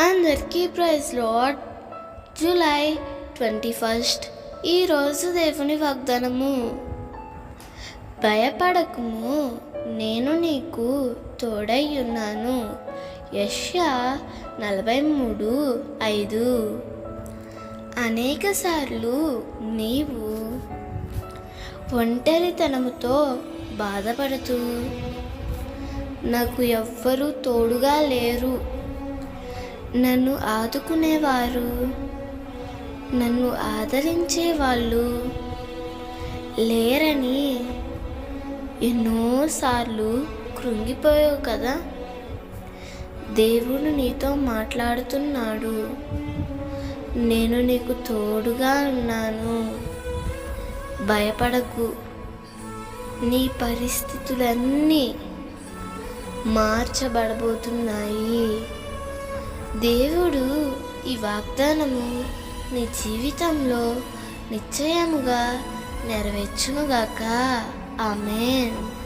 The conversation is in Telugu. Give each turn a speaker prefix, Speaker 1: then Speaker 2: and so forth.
Speaker 1: అందరికీ praise lord July twenty first ఈరోజు దేవుని వాగ్దానము. భయపడకుము నేను నీకు తోడై ఉన్నాను యష్యా నలభై మూడు ఐదు. అనేక సార్లు నీవు ఒంటరితనముతో బాధపడుతూ నాకు ఎవ్వరూ తోడుగా లేరు. నన్ను ఆదుకునేవారు. నన్ను ఆదరించే వాళ్ళు లేరని ఎన్నోసార్లు కృంగిపోయావు కదా. దేవుడు నీతో మాట్లాడుతున్నాడు. నేను నీకు తోడుగా ఉన్నాను. భయపడకు. నీ పరిస్థితులన్నీ మార్చబడబోతున్నాయి. దేవుడు ఈ వాగ్దానము నీ జీవితంలో నిశ్చయముగా నెరవేర్చునుగాక. ఆమెన్.